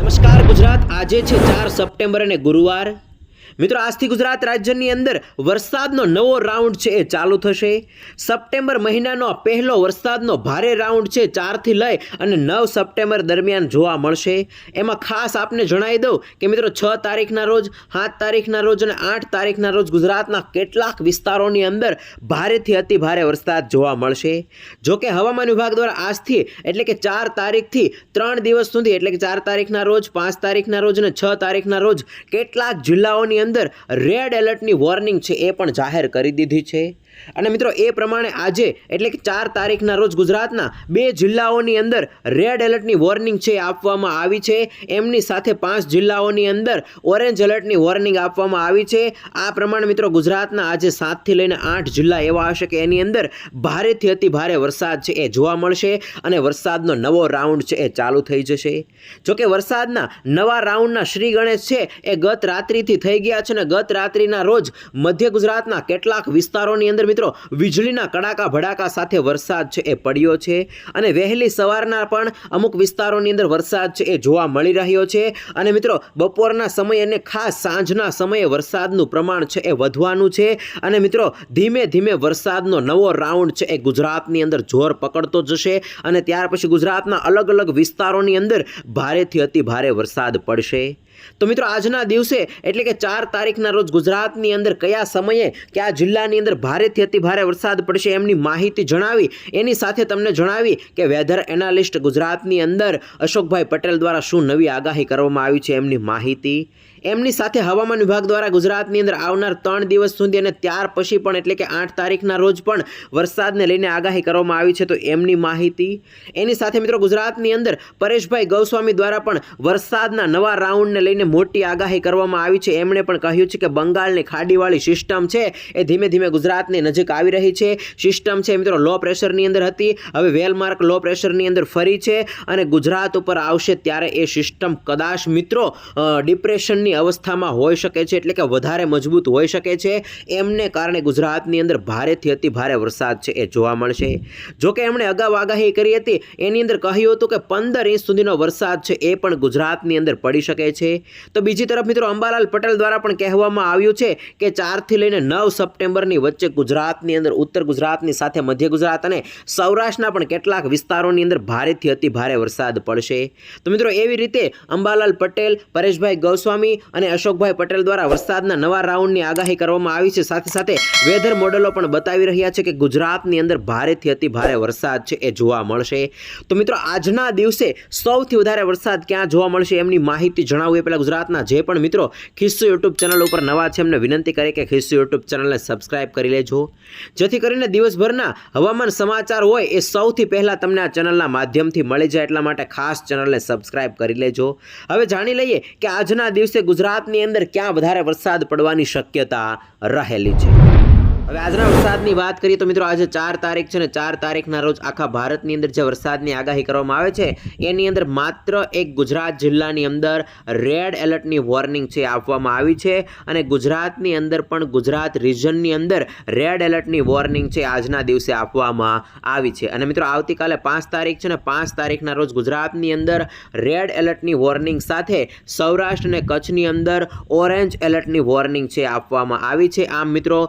નમસ્કાર ગુજરાત આજે છે ચાર સપ્ટેમ્બર અને ગુરુવાર. મિત્રો, આજથી ગુજરાત રાજ્યની અંદર વરસાદનો નવો રાઉન્ડ છે એ ચાલુ થશે. સપ્ટેમ્બર મહિનાનો પહેલો વરસાદનો ભારે રાઉન્ડ છે ચારથી લઈ અને નવ સપ્ટેમ્બર દરમિયાન જોવા મળશે. એમાં ખાસ આપને જણાવી દઉં કે મિત્રો, છ તારીખના રોજ, સાત તારીખના રોજ અને આઠ તારીખના રોજ ગુજરાતના કેટલાક વિસ્તારોની અંદર ભારેથી અતિ ભારે વરસાદ જોવા મળશે. જોકે હવામાન વિભાગ દ્વારા આજથી એટલે કે ચાર તારીખથી ત્રણ દિવસ સુધી એટલે કે ચાર તારીખના રોજ, પાંચ તારીખના રોજ અને છ તારીખના રોજ કેટલાક જિલ્લાઓની અંદર રેડ એલર્ટની વોર્નિંગ છે એ પણ જાહેર કરી દીધી છે. અને મિત્રો, એ પ્રમાણે આજે, એટલે કે ચાર તારીખના રોજ ગુજરાતના બે જિલ્લાઓની અંદર રેડ એલર્ટની વોર્નિંગ છે આપવામાં આવી છે. એમની સાથે પાંચ જિલ્લાઓની અંદર ઓરેન્જ એલર્ટની વોર્નિંગ આપવામાં આવી છે. આ પ્રમાણે મિત્રો, ગુજરાતના આજે સાતથી લઈને આઠ જિલ્લા એવા હશે કે એની અંદર ભારેથી અતિ ભારે વરસાદ છે એ જોવા મળશે અને વરસાદનો નવો રાઉન્ડ છે એ ચાલુ થઈ જશે. જોકે વરસાદના નવા રાઉન્ડના શ્રી ગણેશ છે એ ગત રાત્રિથી થઈ ગયા છે અને ગત રાત્રિના રોજ મધ્ય ગુજરાતના કેટલાક વિસ્તારોની અંદર મિત્રો, વીજળીના કડાકા ભડાકા સાથે વરસાદ છે, એ પડ્યો છે અને વહેલી સવારના પણ અમુક વિસ્તારોની અંદર વરસાદ છે, એ જોવા મળી રહ્યો છે. અને મિત્રો, બપોરના સમયે અને ખાસ સાંજના સમયે વરસાદનું પ્રમાણ છે, એ વધવાનું છે. અને મિત્રો, ધીમે ધીમે વરસાદનો નવો રાઉન્ડ છે, એ ગુજરાતની અંદર જોર પકડતો જશે અને ત્યાર પછી ગુજરાતના અલગ અલગ વિસ્તારોની અંદર ભારેથી અતિ ભારે વરસાદ પડશે. તો મિત્રો આજના દિવસે એટલે કે ચાર તારીખના રોજ ગુજરાતની અંદર કયા સમયે કયા જિલ્લાની અંદર ભારેથી અતિ ભારે વરસાદ પડશે એમની માહિતી જણાવી. એની સાથે તમને જણાવી કે વેધર એનાલિસ્ટ ગુજરાતની અંદર અશોકભાઈ પટેલ દ્વારા શું નવી આગાહી કરવામાં આવી છે એમની માહિતી. એમની સાથે હવામાન વિભાગ દ્વારા ગુજરાતની અંદર આવનાર ત્રણ દિવસ સુધી અને ત્યાર પછી પણ એટલે કે આઠ તારીખના રોજ પણ વરસાદને લઈને આગાહી કરવામાં આવી છે. તો એમની માહિતી એની સાથે મિત્રો ગુજરાતની અંદર પરેશભાઈ ગૌસ્વામી દ્વારા પણ વરસાદના નવા રાઉન્ડને લઈને મોટી આગાહી કરવામાં આવી છે. એમણે પણ કહ્યું છે કે બંગાળની ખાડીવાળી સિસ્ટમ છે એ ધીમે ધીમે ગુજરાતની નજીક આવી રહી છે. સિસ્ટમ છે મિત્રો લો પ્રેશરની અંદર હતી. હવે વેલમાર્ક લો પ્રેશરની અંદર ફરી છે અને ગુજરાત ઉપર આવશે ત્યારે એ સિસ્ટમ. કદાચ મિત્રો અ, ડિપ્રેશનની અવસ્થામાં હોઈ શકે છે એટલે કે વધારે મજબૂત હોઈ શકે છે. એમને કારણે ગુજરાતની અંદર ભારેથી અતિ ભારે વરસાદ છે એ જોવા મળશે. જોકે એમણે અગાઉ આગાહી કરી હતી, એની અંદર કહ્યું હતું કે પંદર ઇંચ સુધીનો વરસાદ છે એ પણ ગુજરાતની અંદર પડી શકે છે. તો બીજી તરફ મિત્રો અંબાલાલ પટેલ દ્વારા પણ કહેવામાં આવ્યું છે કે ચારથી લઈને નવ સપ્ટેમ્બરની વચ્ચે ગુજરાતની અંદર, ઉત્તર ગુજરાતની સાથે મધ્ય ગુજરાત અને સૌરાષ્ટ્રના પણ કેટલાક વિસ્તારોની અંદર ભારેથી અતિ ભારે વરસાદ પડશે. તો મિત્રો એવી રીતે અંબાલાલ પટેલ, પરેશભાઈ ગૌસ્વામી અને અશોકભાઈ પટેલ દ્વારા વરસાદના નવા રાઉન્ડની આગાહી કરવામાં આવી છે. સાથે સાથે વેધર મોડેલો પણ બતાવી રહ્યા છે કે ગુજરાતની અંદર ભારેથી અતિ ભારે વરસાદ છે, એ જોવા મળશે. તો મિત્રો, આજના દિવસે સૌથી વધારે વરસાદ ક્યાં જોવા મળશે એમની માહિતી જણાવું. એ પહેલાં ગુજરાતના જે પણ મિત્રો ખિસ્સુ યુટ્યુબ ચેનલ ઉપર નવા છે, એમને વિનંતી કરી કે ખિસ્સુ યુટ્યુબ ચેનલને સબસ્ક્રાઇબ કરી લેજો. જેથી કરીને દિવસભરના હવામાન સમાચાર હોય એ સૌથી પહેલાં તમને આ ચેનલના માધ્યમથી મળી જાય, એટલા માટે ખાસ ચેનલને સબસ્ક્રાઇબ કરી લેજો. હવે જાણી લઈએ કે આજના દિવસે ગુજરાતની અંદર ક્યાં વધારે વરસાદ પડવાની શક્યતા રહેલી છે? હવે આજના વરસાદની વાત કરીએ તો મિત્રો આજે ચાર તારીખ છે ને ચાર તારીખના રોજ આખા ભારતની અંદર જે વરસાદની આગાહી કરવામાં આવે છે, એની અંદર માત્ર એક ગુજરાત જિલ્લાની અંદર રેડ એલર્ટની વોર્નિંગ છે આપવામાં આવી છે અને ગુજરાતની અંદર પણ ગુજરાત રિજનની અંદર રેડ એલર્ટની વોર્નિંગ છે આજના દિવસે આપવામાં આવી છે. અને મિત્રો આવતીકાલે પાંચ તારીખ છે ને પાંચ તારીખના રોજ ગુજરાતની અંદર રેડ એલર્ટની વોર્નિંગ સાથે સૌરાષ્ટ્ર અને કચ્છની અંદર ઓરેન્જ એલર્ટની વોર્નિંગ છે આપવામાં આવી છે. આમ મિત્રો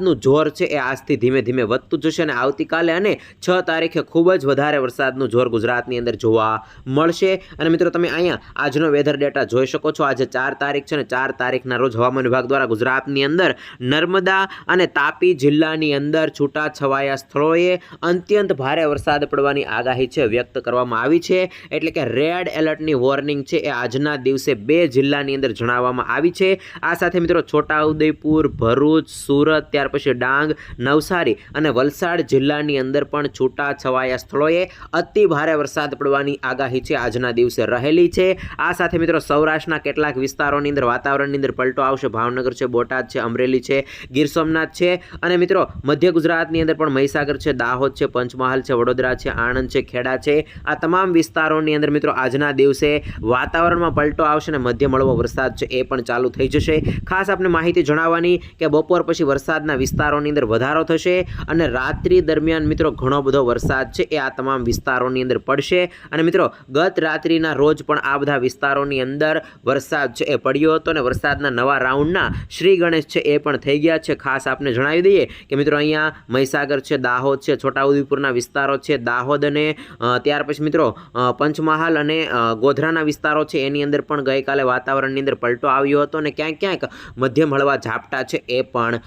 વરસાદનું જોર છે એ આજથી ધીમે ધીમે વધતું જશે અને આવતીકાલે અને છ તારીખે ખૂબ જ વધારે વરસાદનું જોર ગુજરાતની અંદર જોવા મળશે. અને મિત્રો, તમે અહીંયા આજનો વેધર ડેટા જોઈ શકો છો. આજે ચાર તારીખ છે ને ચાર તારીખના રોજ હવામાન વિભાગ દ્વારા ગુજરાતની અંદર નર્મદા અને તાપી જિલ્લાની અંદર છૂટાછવાયા સ્થળોએ અત્યંત ભારે વરસાદ પડવાની આગાહી છે, વ્યક્ત કરવામાં આવી છે. એટલે કે રેડ એલર્ટની વોર્નિંગ છે એ આજના દિવસે બે જિલ્લાની અંદર જણાવવામાં આવી છે. આ સાથે મિત્રો, છોટાઉદેપુર, ભરૂચ, સુરત, ત્યાર પછી ડાંગ, નવસારી અને વલસાડ જિલ્લાની અંદર પણ છૂટા છવાયા સ્થળોએ અતિ ભારે વરસાદ પડવાની આગાહી છે. આજના દિવસે રહેલી છે. આ સાથે મિત્રો સૌરાષ્ટ્રના કેટલાક વિસ્તારોની અંદર વાતાવરણની અંદર પલટો આવશે. ભાવનગર છે, બોટાદ છે, અમરેલી છે, ગીર સોમનાથ છે અને મિત્રો મધ્ય ગુજરાતની અંદર પણ મહીસાગર છે, દાહોદ છે, પંચમહાલ છે, વડોદરા છે, આણંદ છે, ખેડા છે. આ તમામ વિસ્તારોની અંદર મિત્રો આજના દિવસે વાતાવરણમાં પલટો આવશે અને મધ્ય મળવો વરસાદ છે એ પણ ચાલુ થઈ જશે. ખાસ આપણે માહિતી જણાવવાની કે બપોર પછી વરસાદના વિસ્તારોની અંદર વધારો થશે અને રાત્રિ દરમિયાન મિત્રો ઘણો બધો વરસાદ છે એ આ તમામ વિસ્તારોની અંદર પડશે. અને મિત્રો, ગત રાત્રિના રોજ પણ આ બધા વિસ્તારોની અંદર વરસાદ છે એ પડ્યો હતો અને વરસાદના નવા રાઉન્ડના શ્રી ગણેશ છે એ પણ થઈ ગયા છે. ખાસ આપને જણાવી દઈએ કે મિત્રો અહીંયા મહીસાગર છે, દાહોદ છે, છોટાઉદેપુરના વિસ્તારો છે, દાહોદ અને ત્યાર પછી મિત્રો પંચમહાલ અને ગોધરાના વિસ્તારો છે એની અંદર પણ ગઈકાલે વાતાવરણની અંદર પલટો આવ્યો હતો અને ક્યાંક ક્યાંક મધ્યમ હળવા ઝાપટા છે એ પણ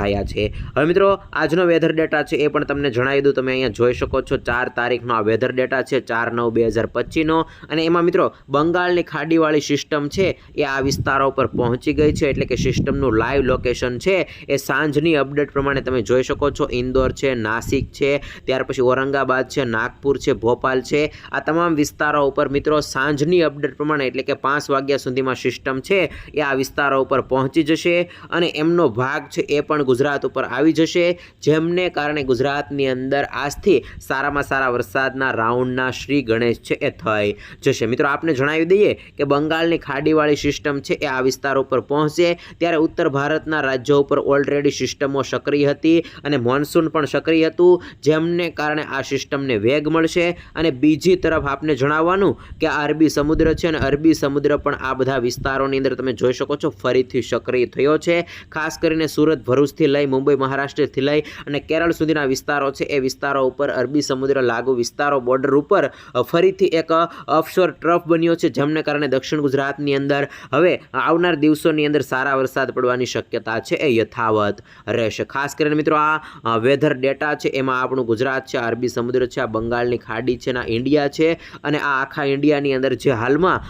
નોંધાયા છે. હવે મિત્રો, આજનો વેધર ડેટા છે એ પણ તમને જણાવી દઉં. તમે અહીંયા જોઈ શકો છો, ચાર તારીખનો આ વેધર ડેટા છે, ચાર નવ બે હજાર પચીસનો. અને એમાં મિત્રો, બંગાળની ખાડીવાળી સિસ્ટમ છે એ આ વિસ્તારો પર પહોંચી ગઈ છે. એટલે કે સિસ્ટમનું લાઈવ લોકેશન છે એ સાંજની અપડેટ પ્રમાણે તમે જોઈ શકો છો. ઇન્દોર છે, નાસિક છે, ત્યાર પછી ઔરંગાબાદ છે, નાગપુર છે, ભોપાલ છે. આ તમામ વિસ્તારો ઉપર મિત્રો, સાંજની અપડેટ પ્રમાણે એટલે કે પાંચ વાગ્યા સુધીમાં સિસ્ટમ છે એ આ વિસ્તારો ઉપર પહોંચી જશે. અને એમનો ભાગ છે એ પણ ગુજરાત ઉપર આવી જશે, જેમને કારણે ગુજરાતની અંદર આજથી સારામાં સારા વરસાદના રાઉન્ડના શ્રી ગણેશ છે એ થઈ જશે. મિત્રો, આપને જણાવી દઈએ કે બંગાળની ખાડીવાળી સિસ્ટમ છે એ આ વિસ્તાર ઉપર પહોંચશે. ત્યારે ઉત્તર ભારતના રાજ્યો ઉપર ઓલરેડી સિસ્ટમો સક્રિય હતી અને મોન્સૂન પણ સક્રિય હતું, જેમને કારણે આ સિસ્ટમને વેગ મળશે. અને બીજી તરફ આપને જણાવવાનું કે અરબી સમુદ્ર છે અને અરબી સમુદ્ર પણ આ બધા વિસ્તારોની અંદર તમે જોઈ શકો છો, ફરીથી સક્રિય થયો છે. ખાસ કરીને સુરત ભરૂચથી લઈ મુંબઈ મહારાષ્ટ્રથી લઈ અને કેરળ સુધીના વિસ્તારો છે. એ વિસ્તારો ઉપર અરબી સમુદ્ર લાગુ વિસ્તારો બોર્ડર ઉપર ફરીથી એક ઓફશોર ટ્રફ બન્યો છે, જેમને કારણે દક્ષિણ ગુજરાતની અંદર હવે આવનાર દિવસોની અંદર સારા વરસાદ પડવાની શક્યતા છે. એ યથાવત રહેશે. ખાસ કરીને મિત્રો, આ વેધર ડેટા છે, એમાં આપણું ગુજરાત છે અરબી સમુદ્ર છે, આ બંગાળની ખાડી છે આ ઇન્ડિયા છે, અને આ આખા ઇન્ડિયાની અંદર જે હાલમાં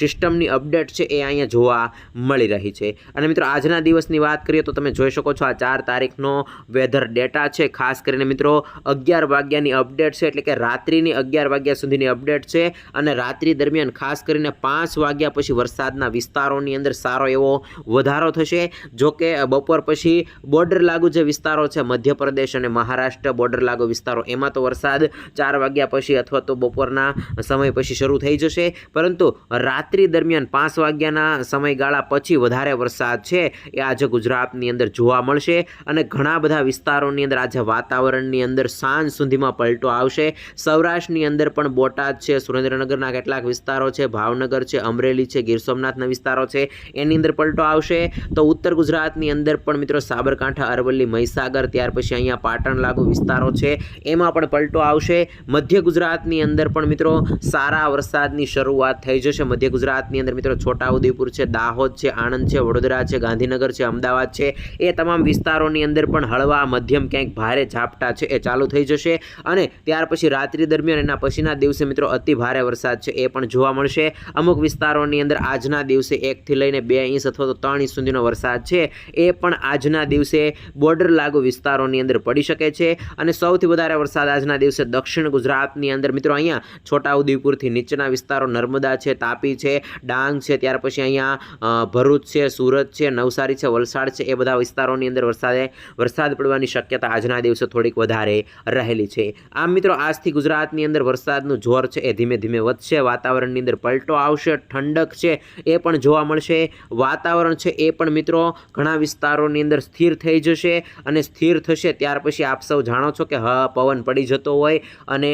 સિસ્ટમની અપડેટ છે, એ અહીંયા જોવા મળી રહી છે. અને મિત્રો, આજના દિવસની વાત કરીએ તો તમે જોઈ શકો છો આ ચાર તારીખનો વેધર ડેટા છે. ખાસ કરીને મિત્રો, અગિયાર વાગ્યાની અપડેટ છે, એટલે કે રાત્રિની અગિયાર વાગ્યા સુધીની અપડેટ છે અને રાત્રિ દરમિયાન ખાસ કરીને પાંચ વાગ્યા પછી વરસાદના વિસ્તારોની અંદર સારો એવો વધારો થશે. જો કે બપોર પછી બોર્ડર લાગુ જે વિસ્તારો છે, મધ્યપ્રદેશ અને મહારાષ્ટ્ર બોર્ડર લાગુ વિસ્તારો, એમાં તો વરસાદ ચાર વાગ્યા પછી અથવા તો બપોરના સમય પછી શરૂ થઈ જશે. પરંતુ રાત્રિ દરમિયાન પાંચ વાગ્યાના સમયગાળા પછી વધારે વરસાદ છે. એ આજે ગુજરાતની અંદર જોવા મળશે અને ઘણા બધા વિસ્તારોની અંદર આજે વાતાવરણની અંદર સાંજ સુધીમાં પલટો આવશે. સૌરાષ્ટ્રની અંદર પણ બોટાદ છે, સુરેન્દ્રનગરના કેટલાક વિસ્તારો છે, ભાવનગર છે, અમરેલી છે, ગીર સોમનાથના વિસ્તારો છે, એની અંદર પલટો આવશે. તો ઉત્તર ગુજરાતની અંદર પણ મિત્રો સાબરકાંઠા, અરવલ્લી, મહીસાગર, ત્યાર પછી અહીંયા પાટણ લાગુ વિસ્તારો છે, એમાં પણ પલટો આવશે. મધ્ય ગુજરાતની અંદર પણ મિત્રો સારા વરસાદની શરૂઆત થઈ જશે. મધ્ય ગુજરાતની અંદર મિત્રો છોટાઉદેપુર છે, દાહોદ છે, આણંદ છે, વડોદરા છે, ગાંધીનગર છે, અમદાવાદ છે, એ તમામ વિસ્તારોની અંદર પણ હળવા, મધ્યમ ક્યાંક ભારે ઝાપટા છે, એ ચાલુ થઈ જશે. અને ત્યાર પછી રાત્રિ દરમિયાન એના પછીના દિવસે મિત્રો અતિ ભારે વરસાદ છે, એ પણ જોવા મળશે. અમુક વિસ્તારોની અંદર આજના દિવસે એકથી લઈને બે ઇંચ અથવા તો ત્રણ ઇંચ સુધીનો વરસાદ છે, એ પણ આજના દિવસે બોર્ડર લાગુ વિસ્તારોની અંદર પડી શકે છે. અને સૌથી વધારે વરસાદ આજના દિવસે દક્ષિણ ગુજરાતની અંદર મિત્રો અહીંયા છોટાઉદેપુરથી નીચેના વિસ્તારો નર્મદા છે, તાપી છે, ડાંગ છે, ત્યાર પછી અહીંયા ભરૂચ છે, સુરત છે, નવસારી છે, વલસાડ છે, એ બધા વિસ્તારોની અંદર વરસાદે વરસાદ પડવાની શક્યતા આજના દિવસે થોડીક વધારે રહેલી છે. આમ મિત્રો, આજથી ગુજરાતની અંદર વરસાદનું જોર છે એ ધીમે ધીમે વધશે. વાતાવરણની અંદર પલટો આવશે, ઠંડક છે એ પણ જોવા મળશે. વાતાવરણ છે એ પણ મિત્રો ઘણા વિસ્તારોની અંદર સ્થિર થઈ જશે અને સ્થિર થશે. ત્યાર પછી આપ સૌ જાણો છો કે હ, પવન પડી જતો હોય અને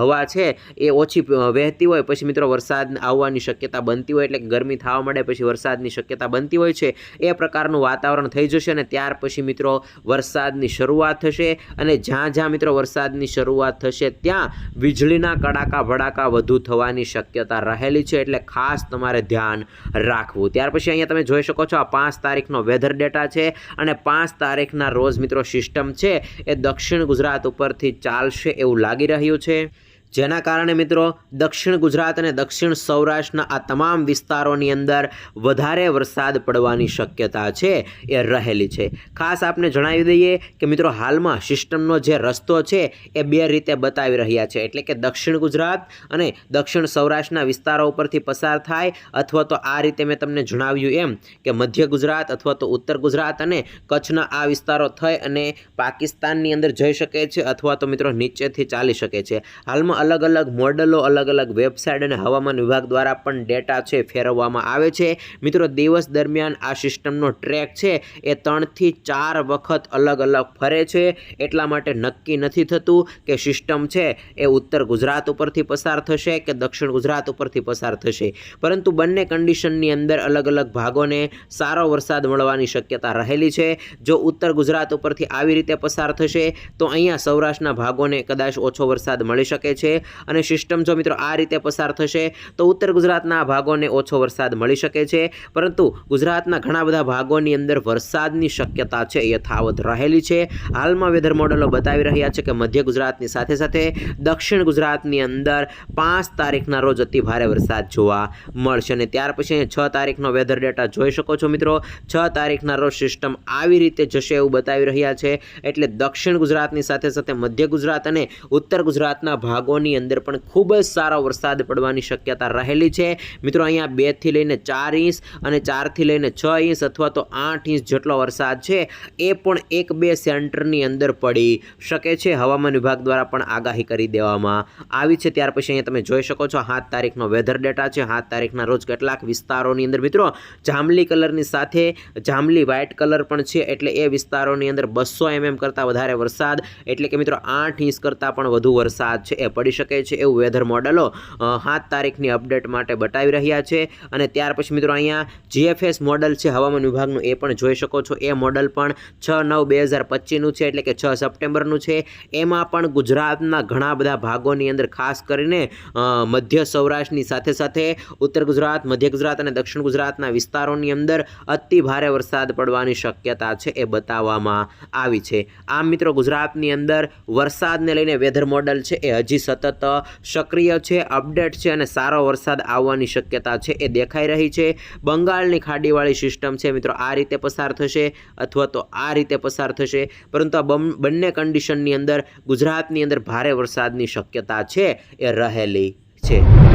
હવા છે એ ઓછી વહેતી હોય. પછી મિત્રો, વરસાદ આવવાની શક્યતા બનતી હોય એટલે ગરમી થવા માંડે, પછી વરસાદની શક્યતા બનતી હોય છે. એ પ્રકારનું વાતાવરણ થઈ જશે અને ત્યાર પછી મિત્રો વરસાદની શરૂઆત થશે અને જ્યાં જ્યાં મિત્રો વરસાદની શરૂઆત થશે ત્યાં વીજળીના કડાકા ભડાકા વધુ થવાની શક્યતા રહેલી છે એટલે ખાસ તમારે ધ્યાન રાખવું. ત્યાર પછી અહીંયા તમે જોઈ શકો છો આ પાંચ તારીખનો વેધર ડેટા છે અને પાંચ તારીખના રોજ મિત્રો સિસ્ટમ છે એ દક્ષિણ ગુજરાત ઉપરથી ચાલશે એવું લાગી રહ્યું છે. જેના કારણે મિત્રો દક્ષિણ ગુજરાત અને દક્ષિણ સૌરાષ્ટ્રના આ તમામ વિસ્તારોની અંદર વધારે વરસાદ પડવાની શક્યતા છે, એ રહેલી છે. ખાસ આપને જણાવી દઈએ કે મિત્રો હાલમાં સિસ્ટમનો જે રસ્તો છે, એ બે રીતે બતાવી રહ્યા છે. એટલે કે દક્ષિણ ગુજરાત અને દક્ષિણ સૌરાષ્ટ્રના વિસ્તારો ઉપરથી પસાર થાય, અથવા તો આ રીતે મેં તમને જણાવ્યું એમ કે મધ્ય ગુજરાત અથવા તો ઉત્તર ગુજરાત અને કચ્છના આ વિસ્તારો થઈ અને પાકિસ્તાનની અંદર જઈ શકે છે, અથવા તો મિત્રો નીચેથી ચાલી શકે છે. હાલમાં અલગ અલગ મોડલો અલગ અલગ વેબસાઇટ અને હવામાન વિભાગ દ્વારા પણ ડેટા છે ફેરવવામાં આવે છે. મિત્રો, દિવસ દરમિયાન આ સિસ્ટમનો ટ્રેક છે, એ ત્રણથી ચાર વખત અલગ અલગ ફરે છે. એટલા માટે નક્કી નથી થતું કે સિસ્ટમ છે એ ઉત્તર ગુજરાત ઉપરથી પસાર થશે કે દક્ષિણ ગુજરાત ઉપરથી પસાર થશે. પરંતુ બંને કન્ડિશનની અંદર અલગ અલગ ભાગોને સારો વરસાદ મળવાની શક્યતા રહેલી છે. જો ઉત્તર ગુજરાત ઉપરથી આવી રીતે પસાર થશે, તો અહીંયા સૌરાષ્ટ્રના ભાગોને કદાચ ઓછો વરસાદ મળી શકે છે. અને સિસ્ટમ જો મિત્રો આ રીતે પસાર થશે, તો ઉત્તર ગુજરાતના ભાગોને ઓછો વરસાદ મળી શકે છે. પરંતુ ગુજરાતના ઘણા બધા ભાગોની અંદર વરસાદની શક્યતા છે, યથાવત રહેલી છે. હાલમાં વેધર મોડલો બતાવી રહ્યા છે કે મધ્ય ગુજરાતની સાથે સાથે દક્ષિણ ગુજરાતની અંદર પાંચ તારીખના રોજ અતિ ભારે વરસાદ જોવા મળશે. અને ત્યાર પછી છ તારીખનો વેધર ડેટા જોઈ શકો છો મિત્રો. છ તારીખના રોજ સિસ્ટમ આવી રીતે જશે એવું બતાવી રહ્યા છે. એટલે દક્ષિણ ગુજરાતની સાથે સાથે મધ્ય ગુજરાત અને ઉત્તર ગુજરાતના ભાગોની અંદર પણ ખૂબ જ સારો વરસાદ પડવાની શક્યતા રહેલી છે. મિત્રો, અહીંયા બેથી લઈને ચાર ઇંચ અને ચારથી લઈને છ ઇંચ અથવા તો આઠ ઇંચ જેટલો વરસાદ છે, એ પણ એક બે સેન્ટરની અંદર પડી શકે છે. હવામાન વિભાગ દ્વારા પણ આગાહી કરી દેવામાં આવી છે. ત્યાર પછી અહીંયા તમે જોઈ શકો છો, સાત તારીખનો વેધર ડેટા છે. સાત તારીખના રોજ કેટલાક વિસ્તારોની અંદર મિત્રો, જાંબલી કલરની સાથે, જાંબલી વ્હાઇટ કલર પણ છે, એટલે એ વિસ્તારોની અંદર બસો એમએમ કરતાં વધારે વરસાદ, એટલે કે મિત્રો, આઠ ઇંચ કરતાં પણ વધુ વરસાદ છે, એ પડી શકે છે એવું વેધર મોડલો સાત તારીખની અપડેટ માટે બતાવી રહ્યા છે. અને ત્યાર પછી મિત્રો અહીંયા જીએફએસ મોડલ છે હવામાન વિભાગનું, એ પણ જોઈ શકો છો. એ મોડલ પણ છ નવ બે હજાર પચીસનું છે, એટલે કે છ સપ્ટેમ્બરનું છે. એમાં પણ ગુજરાતના ઘણા બધા ભાગોની અંદર ખાસ કરીને મધ્ય સૌરાષ્ટ્રની સાથે સાથે ઉત્તર ગુજરાત, મધ્ય ગુજરાત અને દક્ષિણ ગુજરાતના વિસ્તારોની અંદર અતિ ભારે વરસાદ પડવાની શક્યતા છે એ બતાવવામાં આવી છે. આમ મિત્રો ગુજરાતની અંદર વરસાદને લઈને વેધર મોડલ છે એ હજી સતત સક્રિય છે, અપડેટ છે અને સારો વરસાદ આવવાની શક્યતા છે એ દેખાઈ રહી છે. બંગાળની ખાડીવાળી સિસ્ટમ છે મિત્રો, આ રીતે પસાર થશે અથવા તો આ રીતે પસાર થશે, પરંતુ આ બંને કન્ડિશનની અંદર ગુજરાતની અંદર ભારે વરસાદની શક્યતા છે એ રહેલી છે.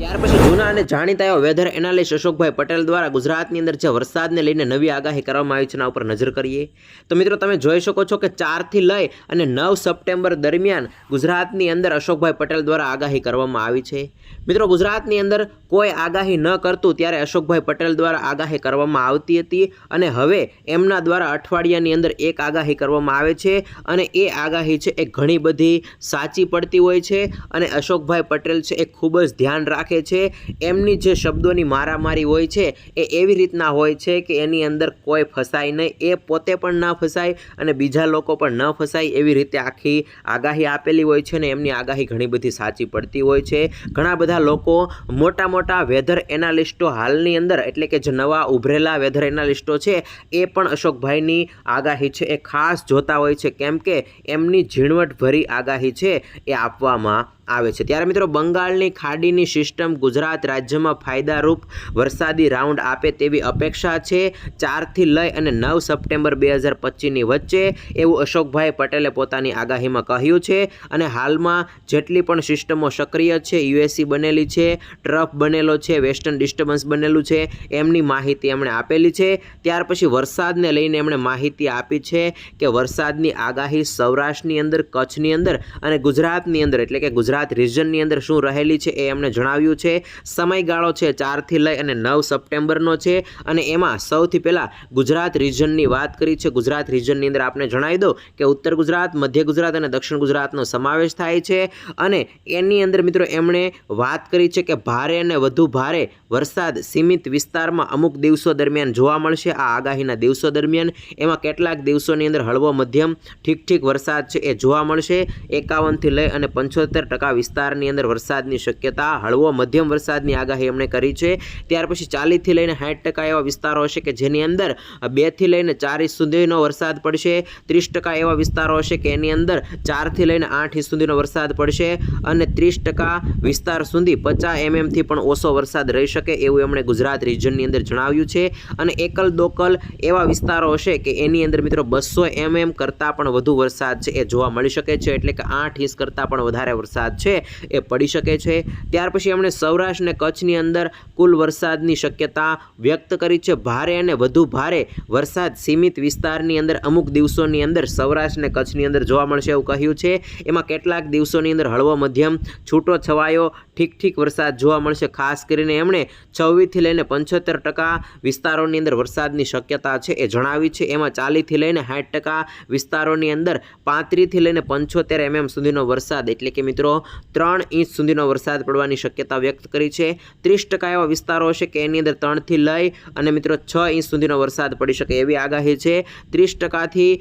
ત્યાર પછી જૂના અને જાણીતા એવા વેધર એનાલિસ્ટ અશોકભાઈ પટેલ દ્વારા ગુજરાતની અંદર જે વરસાદને લઈને નવી આગાહી કરવામાં આવી છે એના ઉપર નજર કરીએ. તો મિત્રો, તમે જોઈ શકો છો કે ચારથી લઈ અને નવ સપ્ટેમ્બર દરમિયાન ગુજરાતની અંદર અશોકભાઈ પટેલ દ્વારા આગાહી કરવામાં આવી છે. મિત્રો, ગુજરાતની અંદર કોઈ આગાહી ન કરતું ત્યારે અશોકભાઈ પટેલ દ્વારા આગાહી કરવામાં આવતી હતી અને હવે એમના દ્વારા અઠવાડિયાની અંદર એક આગાહી કરવામાં આવે છે અને એ આગાહી છે એ ઘણી બધી સાચી પડતી હોય છે અને અશોકભાઈ પટેલ છે એ ખૂબ જ ધ્યાન રાખે છે, એમની જે શબ્દોની મારામારી હોય છે, એ એવી રીતના હોય છે કે એની અંદર કોઈ ફસાય નહીં. એ પોતે પણ ના ફસાય અને બીજા લોકો પણ ન ફસાય એવી રીતે આખી આગાહી આપેલી હોય છે ને એમની આગાહી ઘણી બધી સાચી પડતી હોય છે. ઘણા બધા લોકો મોટા મોટા વેધર એનાલિસ્ટો હાલની અંદર, એટલે કે જે નવા ઉભરેલા વેધર એનાલિસ્ટો છે, એ પણ અશોકભાઈની આગાહી છે. એ ખાસ જોતા હોય છે, કેમ કે એમની ઝીણવટભરી આગાહી છે, એ આપવામાં આવે છે. ત્યારે મિત્રો બંગાળની ખાડીની સિસ્ટમ ગુજરાત રાજ્યમાં ફાયદારૂપ વરસાદી રાઉન્ડ આપે તેવી અપેક્ષા છે. ચારથી લઈ અને નવ સપ્ટેમ્બર બે હજાર પચીસની વચ્ચે એવું અશોકભાઈ પટેલે પોતાની આગાહીમાં કહ્યું છે અને હાલમાં જેટલી પણ સિસ્ટમો સક્રિય છે, યુએસસી બનેલી છે, ટ્રફ બનેલો છે, વેસ્ટર્ન ડિસ્ટર્બન્સ બનેલું છે, એમની માહિતી એમણે આપેલી છે. ત્યાર પછી વરસાદને લઈને એમણે માહિતી આપી છે કે વરસાદની આગાહી સૌરાષ્ટ્રની અંદર, કચ્છની અંદર અને ગુજરાતની અંદર, એટલે કે ગુજરાત રિજનની અંદર શું રહેલી છે એ એમણે જણાવ્યું છે. સમયગાળો છે ચારથી લઈ અને નવ સપ્ટેમ્બરનો છે અને એમાં સૌથી પહેલાં ગુજરાત રિજનની વાત કરી છે. ગુજરાત રિજનની અંદર આપણે જણાવી દો કે ઉત્તર ગુજરાત, મધ્ય ગુજરાત અને દક્ષિણ ગુજરાતનો સમાવેશ થાય છે અને એની અંદર મિત્રો એમણે વાત કરી છે કે ભારે અને વધુ ભારે વરસાદ સીમિત વિસ્તારમાં અમુક દિવસો દરમિયાન જોવા મળશે. આ આગાહીના દિવસો દરમિયાન એમાં કેટલાક દિવસોની અંદર હળવો મધ્યમ ઠીક ઠીક વરસાદ છે એ જોવા મળશે. એકાવનથી લઈ અને પંચોતેર ટકા વિસ્તારની અંદર વરસાદની શક્યતા, હળવો મધ્યમ વરસાદની આગાહી એમણે કરી છે. ત્યાર પછી ચાલીસથી લઈને સાઠ ટકા એવા વિસ્તારો હશે કે જેની અંદર બેથી લઈને ચાર ઇંચ સુધીનો વરસાદ પડશે. ત્રીસ ટકા એવા વિસ્તારો હશે કે એની અંદર ચારથી લઈને આઠ ઇંચ સુધીનો વરસાદ પડશે અને ત્રીસ ટકા વિસ્તાર સુધી પચાસ એમએમથી પણ ઓછો વરસાદ રહી શકે એવું એમણે ગુજરાત રિજનની અંદર જણાવ્યું છે. અને એકલ દોકલ એવા વિસ્તારો હશે કે એની અંદર મિત્રો બસો એમએમ કરતાં પણ વધુ વરસાદ છે એ જોવા મળી શકે છે. એટલે કે આઠ ઇંચ કરતાં પણ વધારે વરસાદ વરસાદ છે એ પડી શકે છે. ત્યાર પછી એમણે સૌરાષ્ટ્ર અને કચ્છની અંદર કુલ વરસાદની શક્યતા વ્યક્ત કરી છે. ભારે અને વધુ ભારે વરસાદ સીમિત વિસ્તારની અંદર અમુક દિવસોની અંદર સૌરાષ્ટ્ર અને કચ્છની અંદર જોવા મળશે એવું કહ્યું છે. એમાં કેટલાક દિવસોની અંદર હળવો મધ્યમ છૂટો છવાયો ઠીક ઠીક વરસાદ જોવા મળશે. ખાસ કરીને એમણે છવ્વીસથી લઈને પંચોતેર ટકા વિસ્તારોની અંદર વરસાદની શક્યતા છે એ જણાવી છે. એમાં ચાલીસથી લઈને સાઠ ટકા વિસ્તારોની અંદર પાંત્રીસથી લઈને પંચોતેર એમએમ સુધીનો વરસાદ. એટલે કે મિત્રો ત્રણ ઇંચ સુધીનો વરસાદ પડવાની શક્યતા વ્યક્ત કરી છે. ત્રીસ ટકા એવા વિસ્તારો હશે કે એની અંદર ત્રણથી લઈ અને મિત્રો છ ઇંચ સુધીનો વરસાદ પડી શકે એવી આગાહી છે. ત્રીસ ટકાથી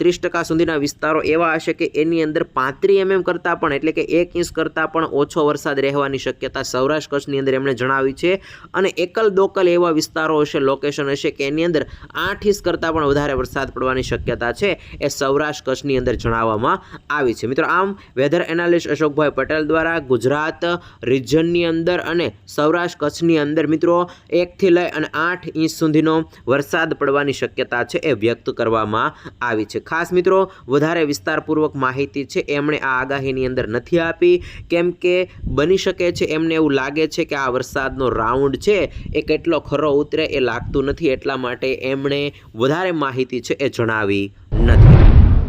ત્રીસ ટકા સુધીના વિસ્તારો એવા હશે કે એની અંદર પાંત્રી એમએમ કરતાં પણ, એટલે કે એક ઇંચ કરતાં પણ ઓછો વરસાદ રહેવાની શક્યતા સૌરાષ્ટ્ર કચ્છની અંદર એમણે જણાવી છે. અને એકલ દોકલ એવા વિસ્તારો હશે લોકેશન હશે કે એની અંદર આઠ ઇંચ કરતાં પણ વધારે વરસાદ પડવાની શક્યતા છે એ સૌરાષ્ટ્ર કચ્છની અંદર જણાવવામાં આવી છે. મિત્રો, આમ વેધર એનાલિસ્ટ અશોકભાઈ પટેલ દ્વારા ગુજરાત રિજનની અંદર અને સૌરાષ્ટ્ર કચ્છની અંદર મિત્રો એકથી લઈ અને આઠ ઇંચ સુધીનો વરસાદ પડવાની શક્યતા છે એ વ્યક્ત કરવામાં આવી છે. ખાસ મિત્રો, વધારે વિસ્તારપૂર્વક માહિતી છે, એમણે આ આગાહીની અંદર નથી આપી. કેમ કે બની શકે છે, એમને એવું લાગે છે કે આ વરસાદનો રાઉન્ડ છે, એ કેટલો ખરો ઉતરે એ લાગતું નથી. એટલા માટે એમણે વધારે માહિતી છે એ જણાવી નથી.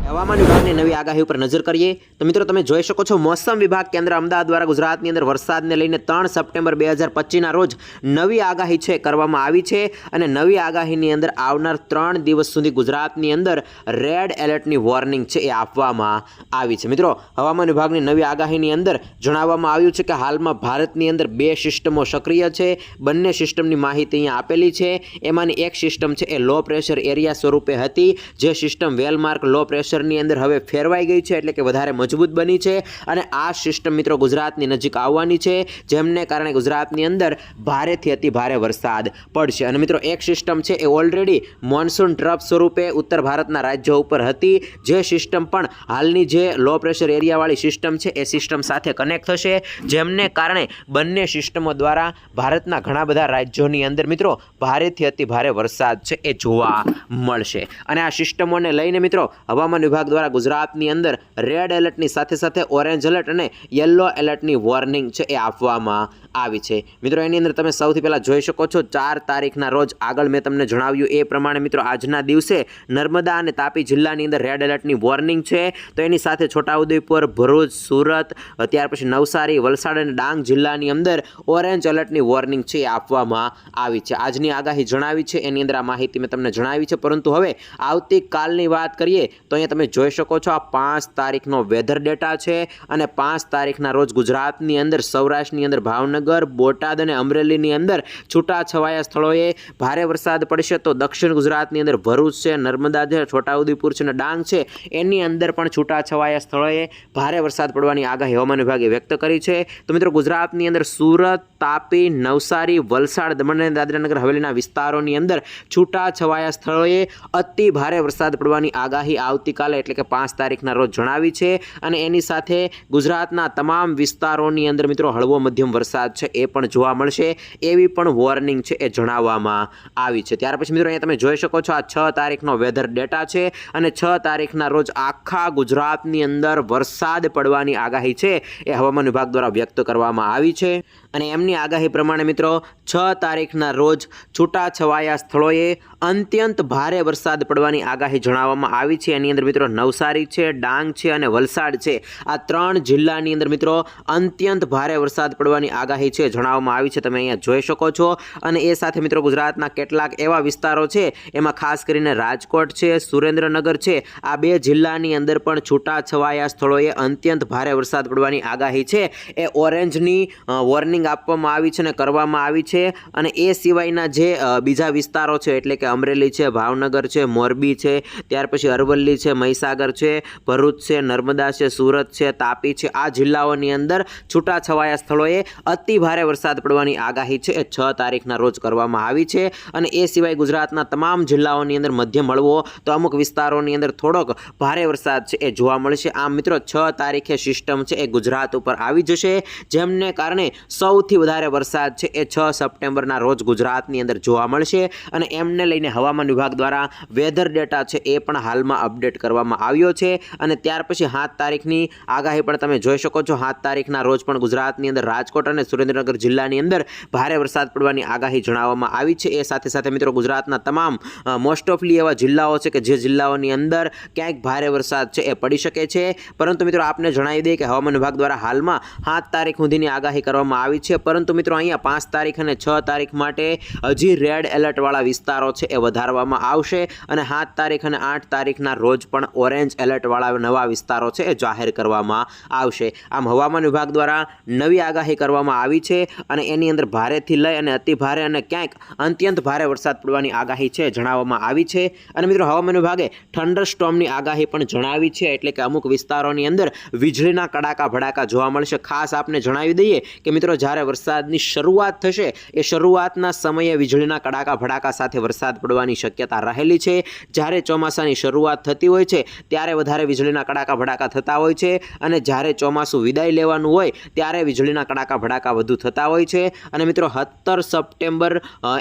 હવામાન વિભાગની નવી આગાહી ઉપર નજર કરીએ તો મિત્રો તમે જોઈ શકો છો, મોસમ વિભાગ કેન્દ્ર અમદાવાદ દ્વારા ગુજરાતની અંદર વરસાદને લઈને ત્રણ સપ્ટેમ્બર બે હજાર પચીસના રોજ નવી આગાહી છે, કરવામાં આવી છે અને નવી આગાહીની અંદર આવનાર ત્રણ દિવસ સુધી ગુજરાતની અંદર રેડ એલર્ટની વોર્નિંગ છે એ આપવામાં આવી છે. મિત્રો, હવામાન વિભાગની નવી આગાહીની અંદર જણાવવામાં આવ્યું છે કે હાલમાં ભારતની અંદર બે સિસ્ટમો સક્રિય છે, બંને સિસ્ટમની માહિતી અહીંયા આપેલી છે. એમાંની એક સિસ્ટમ છે એ લો પ્રેશર એરિયા સ્વરૂપે હતી, જે સિસ્ટમ વેલમાર્ક લો પ્રેશરની અંદર હવે ફેરવાઈ ગઈ છે એટલે કે વધારે મજબૂત બની છે અને આ સિસ્ટમ મિત્રો ગુજરાતની નજીક આવવાની છે, જેમને કારણે ગુજરાતની અંદર ભારેથી અતિ ભારે વરસાદ પડશે. અને મિત્રો એક સિસ્ટમ છે, એ ઓલરેડી મોન્સૂન ટ્રફ સ્વરૂપે ઉત્તર ભારતના રાજ્યો ઉપર હતી. જે સિસ્ટમ પણ હાલની જે લો પ્રેશર એરિયાવાળી સિસ્ટમ છે, એ સિસ્ટમ સાથે કનેક્ટ થશે, જેમને કારણે બંને સિસ્ટમો દ્વારા ભારતના ઘણા બધા રાજ્યોની અંદર મિત્રો ભારેથી અતિ ભારે વરસાદ છે, એ જોવા મળશે. અને આ સિસ્ટમોને લઈને મિત્રો હવામાન વિભાગ દ્વારા ગુજરાતની અંદર રેડ એલર્ટની સાથે સાથે ઓરેન્જ એલર્ટ અને યલો એલર્ટની વોર્નિંગ છે એ આપવામાં આવી છે. મિત્રો, એની અંદર તમે સૌથી પહેલાં જોઈ શકો છો, ચાર તારીખના રોજ આગળ મેં તમને જણાવ્યું એ પ્રમાણે મિત્રો, આજના દિવસે નર્મદા અને તાપી જિલ્લાની અંદર રેડ એલર્ટની વોર્નિંગ છે. તો એની સાથે છોટાઉદેપુર, ભરૂચ, સુરત, ત્યાર પછી નવસારી, વલસાડ અને ડાંગ જિલ્લાની અંદર ઓરેન્જ એલર્ટની વોર્નિંગ છે એ આપવામાં આવી છે. આજની આગાહી જણાવી છે, એની અંદર આ માહિતી મેં તમને જણાવી છે. પરંતુ હવે આવતીકાલની વાત કરીએ તો અહીંયા તમે જોઈ શકો છો આ પાંચ તારીખનો વેધર ડેટા છે અને પાંચ તારીખના રોજ ગુજરાતની અંદર, સૌરાષ્ટ્રની અંદર, ભાવનગર, બોટાદ અને અમરેલીની અંદર છૂટાછવાયા સ્થળોએ ભારે વરસાદ પડશે તો દક્ષિણ ગુજરાતની અંદર ભરૂચ છે, નર્મદા છે, છોટાઉદેપુર છે અને ડાંગ છે, એની અંદર પણ છૂટાછવાયા સ્થળોએ ભારે વરસાદ પડવાની આગાહી હવામાન વિભાગે વ્યક્ત કરી છે. તો મિત્રો, ગુજરાતની અંદર સુરત, તાપી, નવસારી, વલસાડ, દમણ અને દાદરાનગર હવેલીના વિસ્તારોની અંદર છૂટાછવાયા સ્થળોએ અતિ ભારે વરસાદ પડવાની આગાહી આવતીકાલે એટલે કે પાંચ તારીખના રોજ જણાવી છે. અને એની સાથે ગુજરાતના તમામ વિસ્તારોની અંદર મિત્રો હળવો મધ્યમ વરસાદ છે, એ પણ જોવા મળશે. એવી પણ વોર્નિંગ છે એ જણાવવામાં આવી છે. ત્યાર પછી મિત્રો અહીંયા તમે જોઈ શકો છો આ છ તારીખનો વેધર ડેટા છે અને છ તારીખના રોજ આખા ગુજરાતની અંદર વરસાદ પડવાની આગાહી છે એ હવામાન વિભાગ દ્વારા વ્યક્ત કરવામાં આવી છે. અને એમની આગાહી પ્રમાણે મિત્રો, છ તારીખના રોજ છૂટાછવાયા સ્થળોએ અત્યંત ભારે વરસાદ પડવાની આગાહી જણાવવામાં આવી છે. એની અંદર મિત્રો નવસારી છે, ડાંગ છે અને વલસાડ છે. આ ત્રણ જિલ્લાની અંદર મિત્રો અત્યંત ભારે વરસાદ પડવાની આગાહી છે જણાવવામાં આવી છે. તમે અહીંયા જોઈ શકો છો. અને એ સાથે મિત્રો ગુજરાતના કેટલાક એવા વિસ્તારો છે, એમાં ખાસ કરીને રાજકોટ છે, સુરેન્દ્રનગર છે, આ બે જિલ્લાની અંદર પણ છૂટાછવાયા સ્થળોએ અત્યંત ભારે વરસાદ પડવાની આગાહી છે. એ ઓરેન્જની વોર્નિંગ આપવામાં આવી છે અને કરવામાં આવી છે. અને એ સિવાયના જે બીજા વિસ્તારો છે, એટલે કે અમરેલી છે, ભાવનગર છે, મોરબી છે, ત્યાર પછી અરવલ્લી છે, મહીસાગર છે, ભરૂચ છે, નર્મદા છે, સુરત છે, તાપી છે, આ જિલ્લાઓની અંદર છૂટાછવાયા સ્થળોએ અતિ ભારે વરસાદ પડવાની આગાહી છે. એ છ તારીખના રોજ કરવામાં આવી છે. અને એ સિવાય ગુજરાતના તમામ જિલ્લાઓની અંદર મધ્યમ હળવો તો અમુક વિસ્તારોની અંદર થોડોક ભારે વરસાદ છે એ જોવા મળશે. આમ મિત્રો, છ તારીખે સિસ્ટમ છે એ ગુજરાત ઉપર આવી જશે. જેમને કારણે સૌથી વધારે વરસાદ છે એ છ સપ્ટેમ્બરના રોજ ગુજરાતની અંદર જોવા મળશે અને એમને લઈને હવામાન વિભાગ દ્વારા વેધર ડેટા છે એ પણ હાલમાં અપડેટ કરવામાં આવ્યો છે અને ત્યાર પછી સાત તારીખની આગાહી પણ તમે જોઈ શકો છો. સાત તારીખના રોજ પણ ગુજરાતની અંદર રાજકોટ અને સુરેન્દ્રનગર જિલ્લાની અંદર ભારે વરસાદ પડવાની આગાહી જણાવવામાં આવી છે. એ સાથે સાથે મિત્રો ગુજરાતના તમામ મોસ્ટ ઓફલી એવા જિલ્લાઓ છે કે જે જિલ્લાઓની અંદર ક્યાંક ભારે વરસાદ છે એ પડી શકે છે. પરંતુ મિત્રો આપને જણાવી દઈએ કે હવામાન વિભાગ દ્વારા હાલમાં સાત તારીખ સુધીની આગાહી કરવામાં આવી છે. પરંતુ મિત્રો, અહીંયા પાંચ તારીખ અને છ તારીખ માટે હજી રેડ એલર્ટવાળા વિસ્તારો છે એ વધારવામાં આવશે અને સાત તારીખ અને આઠ તારીખના રોજ પણ ઓરેન્જ એલર્ટવાળા નવા વિસ્તારો છે એ જાહેર કરવામાં આવશે. આમ હવામાન વિભાગ દ્વારા નવી આગાહી કરવામાં આવી છે અને એની અંદર ભારેથી લઈ અને અતિ ભારે અને ક્યાંક અત્યંત ભારે વરસાદ પડવાની આગાહી છે જણાવવામાં આવી છે. અને મિત્રો, હવામાન વિભાગે થંડર સ્ટોમની આગાહી પણ જણાવી છે એટલે કે અમુક વિસ્તારોની અંદર વીજળીના કડાકા ભડાકા જોવા મળશે. ખાસ આપને જણાવી દઈએ કે મિત્રો જ્યારે વરસાદની શરૂઆત થશે, એ શરૂઆતના સમયે વીજળીના કડાકા ભડાકા સાથે વરસાદ પડવાની શક્યતા રહેલી છે. જ્યારે ચોમાસાની શરૂઆત થતી હોય છે, ત્યારે વધારે વીજળીના કડાકા ભડાકા થતા હોય છે અને જ્યારે ચોમાસું વિદાય લેવાનું હોય, ત્યારે વીજળીના કડાકા ભડાકા વધુ થતા હોય છે. અને મિત્રો, સત્તર સપ્ટેમ્બર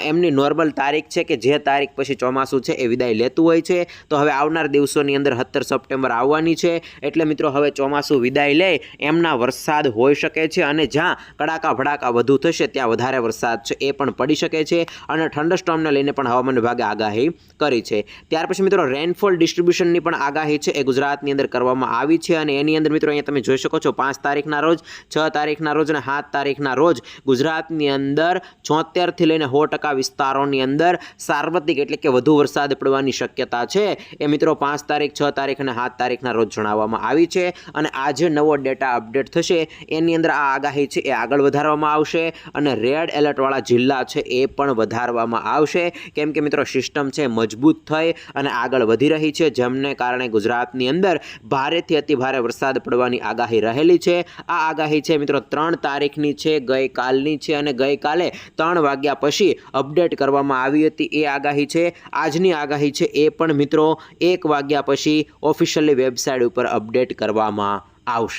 એમની નોર્મલ તારીખ છે કે જે તારીખ પછી ચોમાસું છે એ વિદાય લેતું હોય છે. તો હવે આવનાર દિવસોની અંદર સત્તર સપ્ટેમ્બર આવવાની છે. એટલે મિત્રો, હવે ચોમાસું વિદાય લે, એમના વરસાદ હોઈ શકે છે અને જ્યાં કડાકા ભડાકા વધુ થશે, ત્યાં વધારે વરસાદ છે, એ પણ પડી શકે છે અને થંડરસ્ટોમને લઈને પણ હવામાન વિભાગે આગાહી કરી છે. ત્યાર પછી મિત્રો રેનફોલ ડિસ્ટ્રીબ્યુશનની પણ આગાહી છે, એ ગુજરાતની અંદર કરવામાં આવી છે અને એની અંદર મિત્રો અહીંયા તમે જોઈ શકો છો, પાંચ તારીખના રોજ, છ તારીખના રોજ અને સાત તારીખના રોજ ગુજરાતની અંદર છોતેરથી લઈને સો ટકા વિસ્તારોની અંદર સાર્વત્રિક એટલે કે વધુ વરસાદ પડવાની શક્યતા છે. એ મિત્રો પાંચ તારીખ, છ તારીખ અને સાત તારીખના રોજ જણાવવામાં આવી છે અને આજે નવો ડેટા અપડેટ થશે. એની અંદર આ આગાહી છે, એ આગળ વધારવામાં આવશે અને રેડ એલર્ટવાળા જિલ્લા છે એ પણ વધારવામાં આવશે. કેમ કે મિત્રો, સિસ્ટમ છે મજબૂત થઈ અને આગળ વધી રહી છે, જેમને કારણે ગુજરાતની અંદર ભારેથી અતિ ભારે વરસાદ પડવાની આગાહી રહેલી છે. આ આગાહી છે મિત્રો, ત્રણ તારીખની છે, ગઈકાલની છે અને ગઈકાલે ત્રણ વાગ્યા પછી અપડેટ કરવામાં આવી હતી એ આગાહી છે. આજની આગાહી છે એ પણ મિત્રો, એક વાગ્યા પછી ઓફિશિયલી વેબસાઇટ ઉપર અપડેટ કરવામાં આવશે.